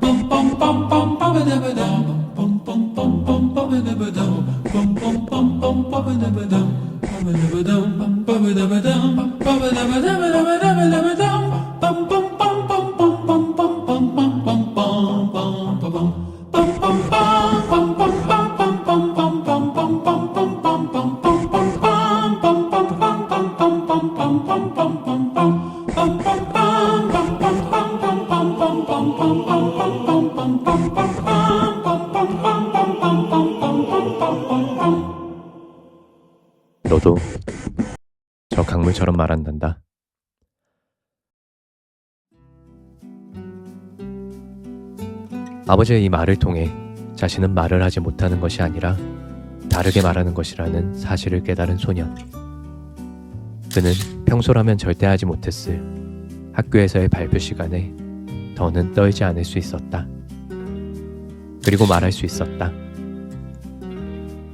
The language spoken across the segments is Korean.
bum bum bum bum bum bum bum bum 너도 저 강물처럼 말한단다. 아버지의 이 말을 통해 자신은 말을 하지 못하는 것이 아니라 다르게 말하는 것이라는 사실을 깨달은 소년. 그는 평소라면 절대 하지 못했을 학교에서의 발표 시간에 더는 떨지 않을 수 있었다. 그리고 말할 수 있었다.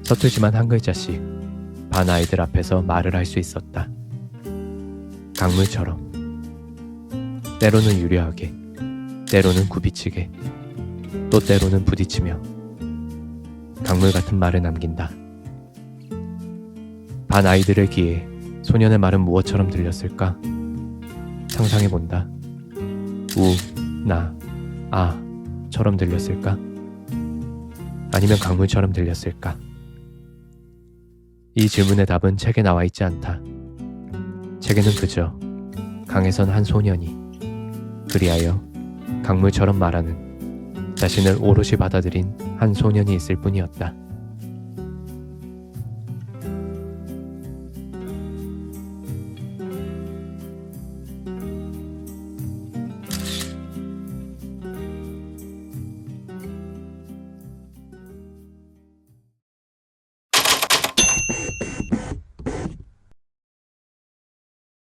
서툴지만 한 글자씩 반 아이들 앞에서 말을 할 수 있었다. 강물처럼. 때로는 유려하게, 때로는 굽이치게, 또 때로는 부딪히며 강물 같은 말을 남긴다. 반 아이들의 귀에 소년의 말은 무엇처럼 들렸을까? 상상해 본다. 우, 나, 아 처럼 들렸을까? 아니면 강물처럼 들렸을까? 이 질문의 답은 책에 나와 있지 않다. 책에는 그저 강에선 한 소년이 그리하여 강물처럼 말하는 자신을 오롯이 받아들인 한 소년이 있을 뿐이었다.